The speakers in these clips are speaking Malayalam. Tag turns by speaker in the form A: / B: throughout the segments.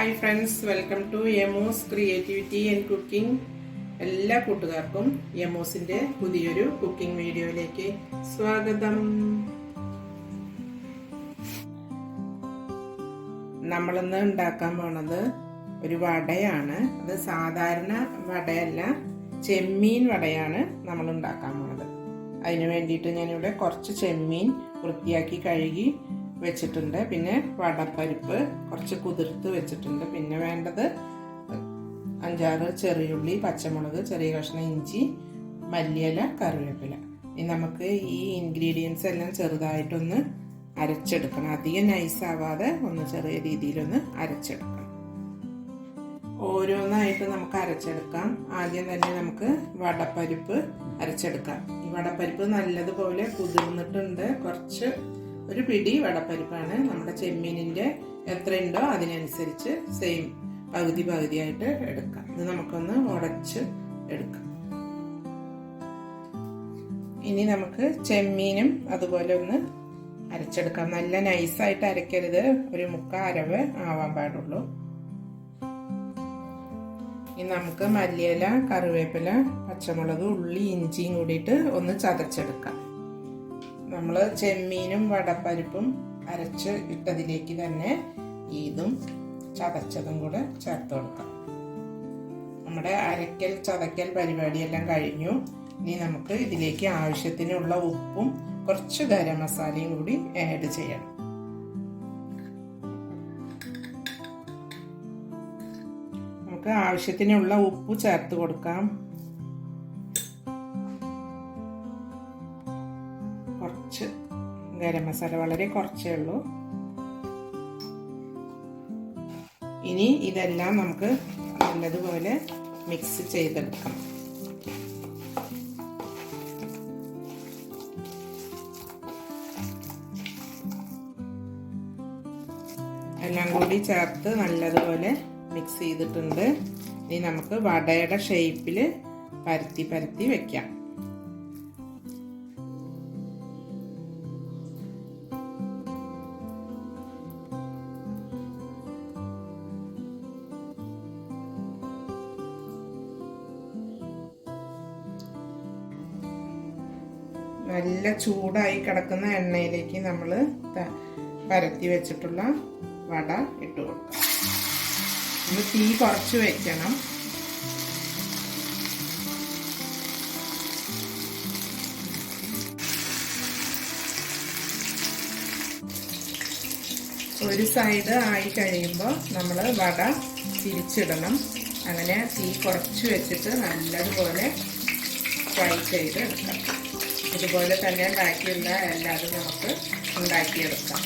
A: Hi friends welcome to Emo's creativity and cooking എല്ലാ കൂട്ടുകാർക്കും എമോസിന്റെ പുതിയൊരു കുക്കിംഗ് വീഡിയോയിലേക്ക് സ്വാഗതം. നമ്മളിന്ന് ഉണ്ടാക്കാൻ പോണത് ഒരു വടയാണ്. അത് സാധാരണ വടയല്ല ചെമ്മീൻ വടയാണ് നമ്മൾ ഉണ്ടാക്കാൻ പോണത്. അതിന് വേണ്ടിയിട്ട് ഞാനിവിടെ കുറച്ച് ചെമ്മീൻ വൃത്തിയാക്കി കഴുകി വെച്ചിട്ടുണ്ട്. പിന്നെ വടപ്പരിപ്പ് കുറച്ച് കുതിർത്ത് വെച്ചിട്ടുണ്ട്. പിന്നെ വേണ്ടത് അഞ്ചാറ് ചെറിയുള്ളി പച്ചമുളക് ചെറിയ കഷ്ണം ഇഞ്ചി മല്ലിയില കറിവേപ്പില. ഇനി നമുക്ക് ഈ ഇൻഗ്രീഡിയൻസ് എല്ലാം ചെറുതായിട്ടൊന്ന് അരച്ചെടുക്കണം. അധികം നൈസ് ആവാതെ ഒന്ന് ചെറിയ രീതിയിലൊന്ന് അരച്ചെടുക്കണം. ഓരോന്നായിട്ട് നമുക്ക് അരച്ചെടുക്കാം. ആദ്യം തന്നെ നമുക്ക് വടപ്പരിപ്പ് അരച്ചെടുക്കാം. ഈ വടപ്പരിപ്പ് നല്ലതുപോലെ കുതിർന്നിട്ടുണ്ട്. കുറച്ച് ഒരു പിടി വടപ്പരിപ്പാണ്. നമ്മുടെ ചെമ്മീനിന്റെ എത്രയുണ്ടോ അതിനനുസരിച്ച് സെയിം പകുതി പകുതിയായിട്ട് എടുക്കാം. ഇത് നമുക്കൊന്ന് ഉടച്ച് എടുക്കാം. ഇനി നമുക്ക് ചെമ്മീനും അതുപോലെ ഒന്ന് അരച്ചെടുക്കാം. നല്ല നൈസായിട്ട് അരക്കരുത് ഒരു മുക്ക അരവ് ആവാൻ പാടുള്ളൂ. ഇനി നമുക്ക് മല്ലിയില കറിവേപ്പില പച്ചമുളക് ഉള്ളി ഇഞ്ചിയും കൂടിയിട്ട് ഒന്ന് ചതച്ചെടുക്കാം. നമ്മൾ ചെമ്മീനും വടപ്പരിപ്പും അരച്ച് ഇട്ടതിലേക്ക് തന്നെ ഇതും ചതച്ചതും കൂടെ ചേർത്ത് കൊടുക്കാം. നമ്മുടെ അരക്കൽ ചതക്കൽ പരിപാടിയെല്ലാം കഴിഞ്ഞു. ഇനി നമുക്ക് ഇതിലേക്ക് ആവശ്യത്തിനുള്ള ഉപ്പും കുറച്ച് ഗരം മസാലയും കൂടി ആഡ് ചെയ്യണം. നമുക്ക് ആവശ്യത്തിനുള്ള ഉപ്പ് ചേർത്ത് കൊടുക്കാം. കുറച്ച് ഗരം മസാല വളരെ കുറച്ചേ ഉള്ളൂ. ഇനി ഇതെല്ലാം നമുക്ക് നല്ലതുപോലെ മിക്സ് ചെയ്തെടുക്കാം. എല്ലാം കൂടി ചേർത്ത് നല്ലതുപോലെ മിക്സ് ചെയ്തിട്ടുണ്ട്. ഇനി നമുക്ക് വടയുടെ ഷേപ്പിൽ പരത്തി പരത്തി വെക്കാം. നല്ല ചൂടായി കിടക്കുന്ന എണ്ണയിലേക്ക് നമ്മൾ പരത്തി വെച്ചിട്ടുള്ള വട ഇട്ട് കൊടുക്കാം. നമ്മൾ തീ കുറച്ച് വെക്കണം. ഒരു സൈഡ് ആയി കഴിയുമ്പോൾ നമ്മൾ വട തിരിച്ചിടണം. അങ്ങനെ തീ കുറച്ച് വെച്ചിട്ട് നല്ലതുപോലെ ഫ്രൈ ചെയ്ത് എടുക്കാം ഇതുപോലെ തന്നെ ബാക്കിയുള്ള എല്ലാതും നമുക്ക് ഉണ്ടാക്കിയെടുക്കാം.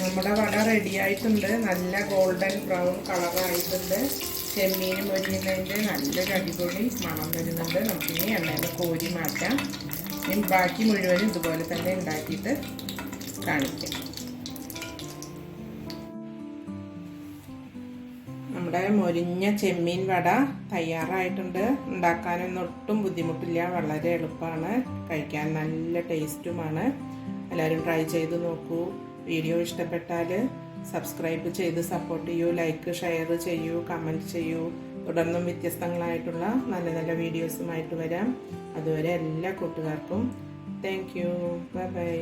A: നമ്മുടെ വട റെഡിയായിട്ടുണ്ട് നല്ല ഗോൾഡൻ ബ്രൗൺ കളറായിട്ടുണ്ട് ചെമ്മീൻ മൊരിയുന്നതിന്റെ നല്ലൊരു അടിപൊളി മണം വരുന്നുണ്ട്. നമുക്കിനി എണ്ണയിൽ കോരി മാറ്റാം. ഇനി ബാക്കി മുഴുവനും ഇതുപോലെ തന്നെ ഉണ്ടാക്കിയിട്ട് കാണിക്കാം. നമ്മുടെ മൊരിഞ്ഞ ചെമ്മീൻ വട തയ്യാറായിട്ടുണ്ട്. ഉണ്ടാക്കാനൊന്നും ഒട്ടും ബുദ്ധിമുട്ടില്ല. വളരെ എളുപ്പമാണ്. കഴിക്കാൻ നല്ല ടേസ്റ്റുമാണ്. എല്ലാവരും ട്രൈ ചെയ്ത് നോക്കൂ. വീഡിയോ ഇഷ്ടപ്പെട്ടാൽ സബ്സ്ക്രൈബ് ചെയ്ത് സപ്പോർട്ട് ചെയ്യൂ. ലൈക്ക് ഷെയർ ചെയ്യൂ. കമന്റ് ചെയ്യൂ. തുടർന്നും വ്യത്യസ്തങ്ങളായിട്ടുള്ള നല്ല നല്ല വീഡിയോസുമായിട്ട് വരാം. അതുവരെ എല്ലാ കൂട്ടുകാർക്കും താങ്ക് യു. Bye bye.